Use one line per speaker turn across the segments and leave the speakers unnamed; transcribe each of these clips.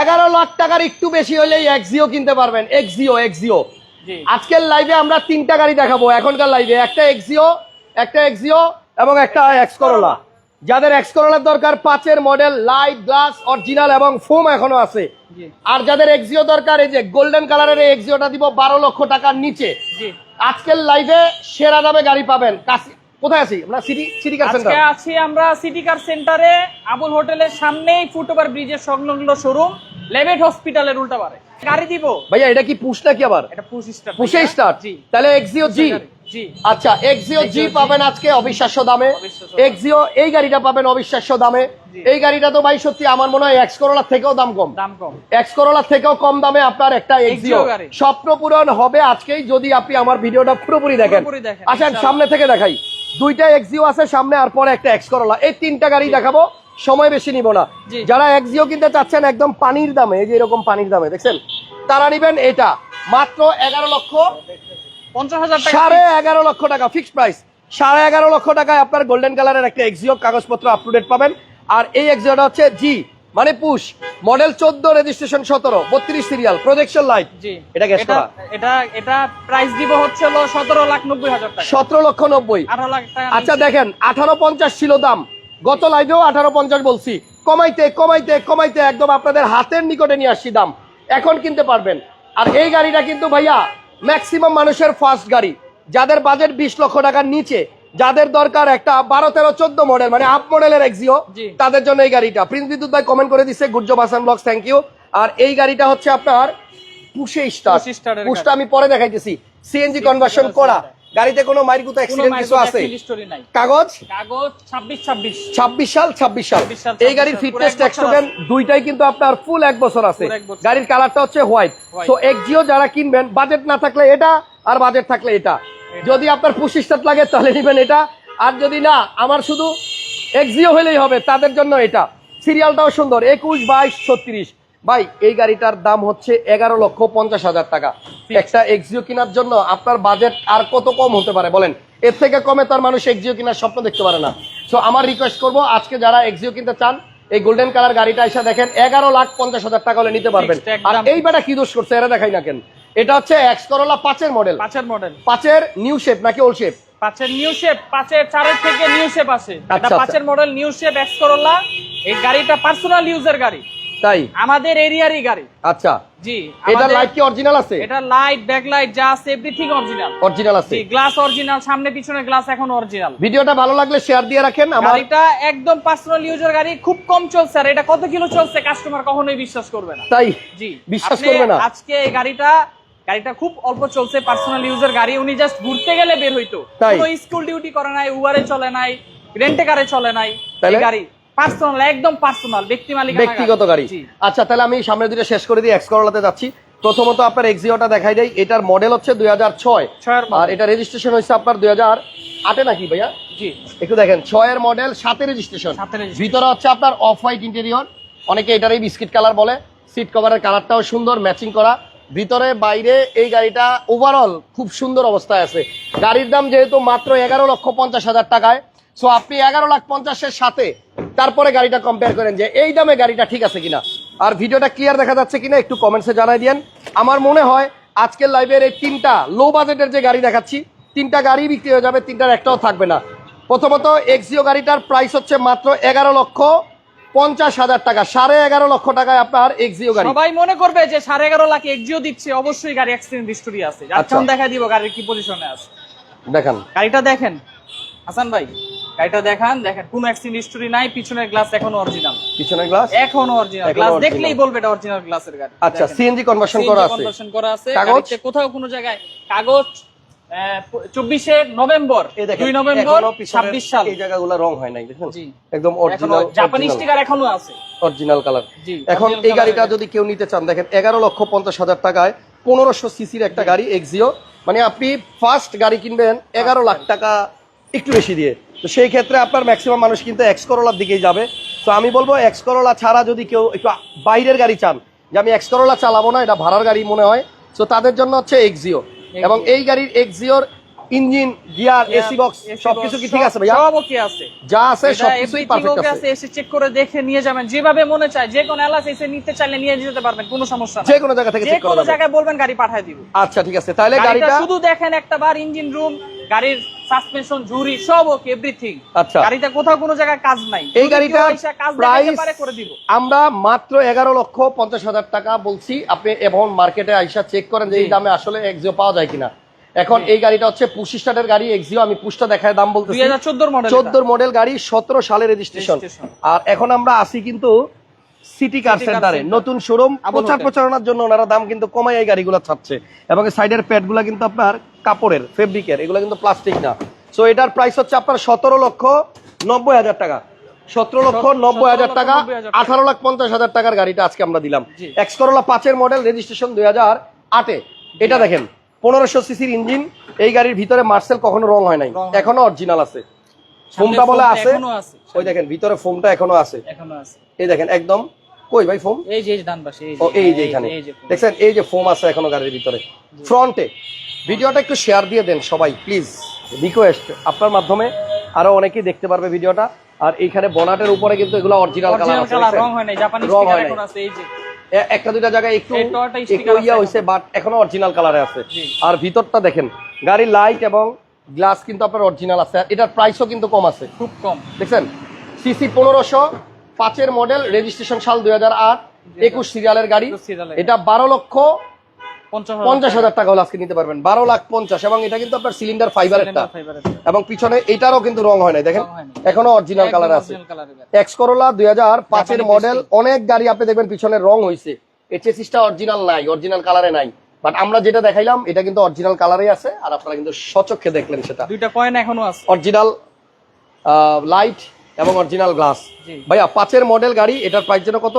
এগারো লাখ টাকার একটু বেশি হলেই এক্সিও কিনতে পারবেন। এক্সিও এক্সিও আজকের লাইভে আমরা তিনটা গাড়ি দেখাবো এখনকার লাইভে একটা এক্সিও একটা এক্সিও এবং একটা এক্স করোলা যাদের এক্স করোলার দরকার পাঁচের মডেল লাইট গ্লাস অরিজিনাল এবং ফোম এখনও আছে। আর যাদের এক্সিও দরকার এই যে গোল্ডেন কালারের এক্সিওটা দিব বারো লক্ষ টাকার নিচে। আজকের লাইভে সেরা দামে গাড়ি পাবেন। কাছে- কোথায় আছি? আমরা সিটি সিটি কার
আজকে আছি আমরা সিটি কার সেন্টারে আবুল হোটেলের সামনেই ফুটওভার ব্রিজের সংলগ্ন শোরুম লেভেট হসপিটালের উল্টাপারে। গাড়ি দিব?
ভাইয়া এটা কি পুশ নাকি আবার?
এটা পুশ স্টার
পুষে স্টার্ট
জি।
তাহলে এক্সিও জি
জি।
আচ্ছা এক্সিও জি পাবেন আজকে অবিশ্বাস্য দামে। এক্সিও এই গাড়িটা পাবেন অবিশ্বাস্য দামে। এই গাড়িটা তো ভাই সত্যি আমার মনে হয় এক্স করোলার থেকেও দাম কম।
দাম কম।
এক্স করোলার থেকেও কম দামে আপনার একটা এক্সিও। স্বপ্ন পূরণ হবে আজকেই যদি আপনি আমার ভিডিওটা পুরোপুরি দেখেন। আসেন সামনে থেকে দেখাই। দুইটা এক্সিও আছে সামনে আর পরে একটা এক্স করোলা এই তিনটা গাড়ি দেখাবো সময় বেশি নিব না। যারা এক্সিও কিনতে চাচ্ছেন একদম পানির দামে এই যে এরকম পানির দামে দেখছেন? তারা নিবেন এটা। মাত্র এগারো লক্ষ
পঞ্চাশ হাজার টাকা
সাড়ে এগারো লক্ষ টাকা ফিক্সড প্রাইস সাড়ে এগারো লক্ষ টাকায় আপনার গোল্ডেন কালারের একটা এক্সিও কাগজপত্র আপ টু পাবেন। আর এই এক্সিওটা হচ্ছে জি মানে পুশ মডেল চোদ্দ রেজিস্ট্রেশন সতেরো বত্রিশ সিরিয়াল প্রজেকশন লাইট
জি।
এটা গ্যাস
এটা
করা।
এটা এটা প্রাইস দিব হচ্ছে সতেরো লাখ নব্বই হাজার টাকা।
সতেরো লক্ষ নব্বই।
আঠারো লাখ টাকা
আচ্ছা দেখেন আঠারো পঞ্চাশ ছিল দাম। গত লাইভেও আঠারো পঞ্চাশ বলছি। কমাইতে কমাইতে কমাইতে একদম আপনাদের হাতের নিকটে নিয়ে আসছি দাম। এখন কিনতে পারবেন। আর এই গাড়িটা কিন্তু ভাইয়া ম্যাক্সিমাম মানুষের ফার্স্ট গাড়ি। যাদের বাজেট বিশ লক্ষ টাকার নিচে যাদের দরকার একটা বারো তেরো চোদ্দ মডেল মানে আপ মডেলের এক্সিও। তাদের জন্য এই গাড়িটা। প্রিন্স বিদ্যুৎ ভাই কমেন্ট করে দিচ্ছে good job Asan blogs thank you আর এই গাড়িটা হচ্ছে আপনার পুষে স্টার। পুশটা আমি পরে দেখাইতেছি। সিএনজি কনভার্সন করা। গাড়িতে কোনো মাইর কুতো
কোনো
অ্যাক্সিডেন্ট কিছু আছে? কাগজ?
কাগজ ছাব্বিশ ছাব্বিশ।
ছাব্বিশ সাল ছাব্বিশ সাল।
26 সাল,
এই গাড়ির ফিটনেস টোকেন দুইটাই কিন্তু আপনার ফুল এক বছর আছে। গাড়ির কালারটা হচ্ছে হোয়াইট। সো এক্সিও যারা কিনবেন বাজেট না থাকলে এটা আর বাজেট থাকলে এটা। যদি আপনার পঁচিশ সাত লাগে তাহলে নেবেন এটা। আর যদি না আমার শুধু এক্সিও হলেই হবে তাদের জন্য এটা। সিরিয়ালটাও সুন্দর একুশ বাইশ ছত্রিশ। ভাই এই গাড়িটার দাম হচ্ছে এগারো লক্ষ পঞ্চাশ হাজার টাকা। একটা এক্সিও কেনার জন্য আপনার বাজেট আর কত কম হতে পারে বলেন? এর থেকে কমে তার মানুষ এক্সিও কেনার স্বপ্ন দেখতে পারে না। সো আমার রিকোয়েস্ট করব আজকে যারা এক্সিও কিনতে চান এই গোল্ডেন কালার গাড়িটা এসে দেখেন এগারো লাখ পঞ্চাশ হাজার টাকা হলে নিতে পারবেন। আর এই বেটা কি দোষ করছে এরা দেখাই না কেন? এটা হচ্ছে এক্স করোলা পাঁচের মডেল
পাঁচের মডেল
পাঁচের নিউ শেপ নাকি ওল্ড শেপ
পাঁচের নিউ শেপ পাঁচের চারের থেকে নিউ শেপ আছে।
আচ্ছা।
পাঁচের model new shape X Corolla এই গাড়িটা পার্সোনাল ইউজের গাড়ি।
তাই?
আমাদের এরিয়ারই গাড়ি।
আচ্ছা।
জি
এটা লাইট কি অরিজিনাল আছে?
এটা লাইট ব্যাক লাইট যা আছে এভরিথিং অরিজিনাল
অরিজিনাল আছে।
গ্লাস অরিজিনাল সামনে পিছনে গ্লাস এখন অরিজিনাল
ভিডিওটা ভালো লাগলে শেয়ার দিয়ে রাখেন আমার
গাড়িটা একদম পার্সোনাল ইউজার গাড়ি খুব কম চলছে আর এটা কত কিলো চলছে কাস্টমার কখনোই বিশ্বাস করবে না।
তাই?
জি
বিশ্বাস করবে না।
আজকে এই গাড়িটা গাড়িটা খুব অল্প চলছে পার্সোনাল ইউজার গাড়ি উনি জাস্ট ঘুরতে গেলে বের হইতো। কোনো স্কুল ডিউটি করে নাই উবারে চলে নাই রেন্টে কারে চলে নাই এই গাড়ি। পার্সোনাল একদম পার্সোনাল ব্যক্তি মালিক
ব্যক্তিগত গাড়ি। আচ্ছা তাহলে আমি সামনের দুটো শেষ করে দিই এক্স করোলাতে যাচ্ছি। প্রথমত আপনার এক্সিওটা দেখাই দেই। এটার মডেল হচ্ছে দুই হাজার ছয়। আর এটা রেজিস্ট্রেশন হয়েছে আপনার দুই হাজার আটে নাকি ভাইয়া?
জি।
একটু দেখেন ছয়ের মডেল সাথে রেজিস্ট্রেশন ভিতরে হচ্ছে আপনার অফ হোয়াইট ইন্টেরিয়র অনেকে এটারই বিস্কিট কালার বলে। সিট কভারের কালারটাও সুন্দর ম্যাচিং করা। ভিতরে বাইরে এই গাড়িটা ওভারঅল খুব সুন্দর অবস্থায় আছে। গাড়ির দাম যেহেতু মাত্র এগারো লক্ষ পঞ্চাশ হাজার টাকায়। সো আপনি এগারো লাখ পঞ্চাশের সাথে তারপরে গাড়িটা কম্পেয়ার করেন যে এই দামে গাড়িটা ঠিক আছে কিনা। আর ভিডিওটা ক্লিয়ার দেখা যাচ্ছে কিনা একটু কমেন্টসে জানাই দিয়েন। আমার মনে হয় আজকের লাইভের এই তিনটা লো বাজেটের যে গাড়ি দেখাচ্ছি তিনটা গাড়ি বিক্রি হয়ে যাবে তিনটার একটাও থাকবে না। প্রথমত এক্সিও গাড়িটার প্রাইস হচ্ছে মাত্র এগারো লক্ষ পঞ্চাশ হাজার টাকা সাড়ে এগারো লক্ষ টাকায় আপনার এক্সিও গাড়ি।
সবাই মনে করবে যে সাড়ে এগারো লাখ এক্সিও দিচ্ছে অবশ্যই গাড়ি অ্যাক্সিডেন্ট হিস্টোরি আছে।
আচ্ছা।
দেখা দিব গাড়ির কি পজিশনে আছে।
দেখান।
গাড়িটা দেখেন। হাসান ভাই গাড়িটা দেখান দেখেন কোনো অ্যাক্সিডেন্ট হিস্টোরি নাই পিছনের গ্লাস এখনও অরিজিনাল
পিছনের গ্লাস
এখনও অরিজিনাল গ্লাস দেখলেই বলবে এটা অরিজিনাল গ্লাসের গাড়ি।
আচ্ছা সিএনজি কনভার্সন করা আছে।
কনভার্সন করা আছে? গাড়িতে কোথাও কোনো জায়গায় কাগজ চব্বিশে নভেম্বর দুই নভেম্বর ছাব্বিশ সাল।
এই জায়গাগুলো রং হয় নাই দেখুন। একদম অরিজিনাল
জাপানি স্টিকার এখনও আছে।
অরিজিনাল কালার এখন এই গাড়িটা যদি কেউ নিতে চান দেখেন এগারো লক্ষ পঞ্চাশ হাজার টাকায় পনেরোশো সিসির একটা গাড়ি এক্সিও মানে আপনি ফার্স্ট গাড়ি কিনবেন এগারো লাখ টাকা একটু বেশি দিয়ে। তো সেই ক্ষেত্রে আপনার ম্যাক্সিমাম মানুষ কিন্তু এক্স করোলার দিকেই যাবে। তো আমি বলব এক্স করোলা ছাড়া যদি কেউ একটু বাইরের গাড়ি চান যে আমি এক্স করোলা চালাবো না এটা ভাড়ার গাড়ি মনে হয়। তো তাদের জন্য হচ্ছে এক্সিও এবং এই গাড়ির এক্সিওর ইঞ্জিন গিয়ার এসি বক্স সবকিছু কি ঠিক আছে ভাইয়া?
সব ওকে আছে।
যা আছে
এটা
সবকিছুই পারফেক্ট আছে।
আছে এসে চেক করে দেখে নিয়ে যাবেন। যেভাবে মনে চায় যে কোনো এলাচ এসে নিতে চাইলে নিয়ে যেতে পারবেন কোনো সমস্যা
যে
নাই।
কোনো জায়গা থেকে
যে
চেক করা
কোনো
যাবে।
জায়গায় বলবেন গাড়ি পাঠায় দিব।
আচ্ছা ঠিক আছে। তাহলে
গাড়িটা শুধু দেখেন একটা বার ইঞ্জিন রুম গাড়ির সাসপেনশন ঝুরি সব ওকে এভরিথিং
আচ্ছা।
গাড়িটা কোথাও কোনো জায়গায় কাজ নাই।
এই গাড়িটা প্রাইস
করে দিব।
আমরা মাত্র এগারো লক্ষ পঞ্চাশ হাজার টাকা বলছি। আপনি এখন মার্কেটে আইসা চেক করেন যে এই দামে আসলে এক্সিও পাওয়া যায় কিনা। এখন এই গাড়িটা হচ্ছে পুশি স্টার্টের গাড়ি এক্সিও আমি পুশটা দেখায় দাম বলতেছি।
হাজার চোদ্দোর মডেল
চোদ্দোর মডেল গাড়ি সতেরো সালে রেজিস্ট্রেশন আর এখন আমরা আসি কিন্তু সিটি কার সেন্টারে নতুন শোরুম প্রচার প্রচারণার জন্য ওনারা দাম কিন্তু কমাই এই গাড়িগুলো ছাড়ছে। এবং সাইডের প্যাডগুলো কিন্তু আপনার কাপড়ের ফেব্রিকের এগুলো কিন্তু প্লাস্টিক না। সো এটার প্রাইস হচ্ছে আপনার সতেরো লক্ষ নব্বই হাজার টাকা। সতেরো লক্ষ নব্বই হাজার টাকা। আঠারো লাখ পঞ্চাশ হাজার টাকার গাড়িটা আজকে আমরা দিলাম। এক্স করোলা পাঁচের মডেল রেজিস্ট্রেশন দুই হাজার আটে। এটা দেখেন পনেরোশো সিসির ইঞ্জিন এই গাড়ির ভিতরে মার্সেল কখনো রং হয় নাই। এখনও অরিজিনাল আছে। ফোমটা বলে আছে।
আছে।
ওই দেখেন ভিতরে ফোমটা এখনও আছে।
এখনও আছে।
এই দেখেন একদম কই ভাই ফোম?
এই যে ডান পাশে এই
ও এই যে এখানে। দেখছেন এই যে ফোম আছে এখনও গাড়ির ভিতরে। ফ্রন্টে ভিডিওটা একটু শেয়ার দিয়ে দেন সবাই প্লিজ রিকোয়েস্ট আপনার মাধ্যমে আরও অনেকেই দেখতে পারবে ভিডিওটা। আর এইখানে বনাটের উপরে কিন্তু এগুলো অরিজিনাল কালার
অরিজিনাল কালার রং হয় নাই জাপানি স্টিকার এখন আছে এই যে।
একটা দুইটা জায়গায় একটু একটু ইয়া
আছে
হইছে বাট এখনও অরিজিনাল কালারে আছে। আর ভিতরটা দেখেন গাড়ির লাইট এবং গ্লাস কিন্তু আপনার অরিজিনাল আছে। এটার প্রাইসও কিন্তু কম আছে।
খুব কম।
দেখছেন? সিসি পনেরোশো পাঁচের মডেল রেজিস্ট্রেশন সাল দুই হাজার আট একুশ সিরিয়ালের গাড়ি। এটা বারো লক্ষ
পঞ্চাশ
হাজার টাকা হলে আজকে নিতে পারবেন। বারো লাখ পঞ্চাশ। এবং এটা কিন্তু আপনার সিলিন্ডার ফাইবারেরটা এবং পিছনে এটারও কিন্তু রং হয় না দেখেন। এখনও অরিজিনাল কালার আছে। এক্স করোলা দুই হাজার পাঁচের মডেল অনেক গাড়ি আপনি দেখবেন পিছনে রং হয়েছে এই চেসিসটা অরিজিনাল নাই অরিজিনাল কালারে নাই। বাট আমরা যেটা দেখাইলাম এটা কিন্তু অরিজিনাল কালারে আছে। আর আপনারা কিন্তু সচক্ষে দেখলেন সেটা।
দুইটা কয়েন এখনও আছে।
অরিজিনাল লাইট এবং অরিজিনাল গ্লাস ভাইয়া পাঁচের মডেল গাড়ি এটার প্রাইস যেন কত?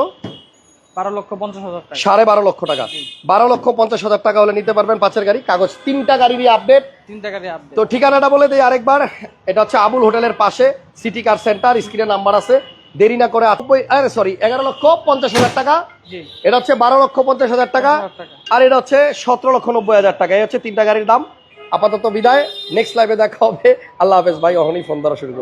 বারো লক্ষ পঞ্চাশ হাজার টাকা।
সাড়ে বারো লক্ষ টাকা। বারো লক্ষ পঞ্চাশ হাজার টাকা হলে নিতে পারবেন পাঁচের গাড়ি। কাগজ তিনটা গাড়িরই আপডেট তো ঠিকানাটা বলে দিই আরেকবার। এটা হচ্ছে আবুল হোটেলের পাশে সিটি কার সেন্টার স্ক্রিনে নাম্বার আছে। দেরি না করে আরে সরি এগারো লক্ষ পঞ্চাশ হাজার টাকা। এটা হচ্ছে বারো লক্ষ পঞ্চাশ
হাজার টাকা।
আর এটা হচ্ছে সতেরো লক্ষ নব্বই হাজার টাকা। এই হচ্ছে তিনটা গাড়ির দাম। আপাতত বিদায়। নেক্সট লাইভে দেখা হবে। আল্লাহ হাফেজ। ভাই অহনি ফোন ধরা শুরু করছি।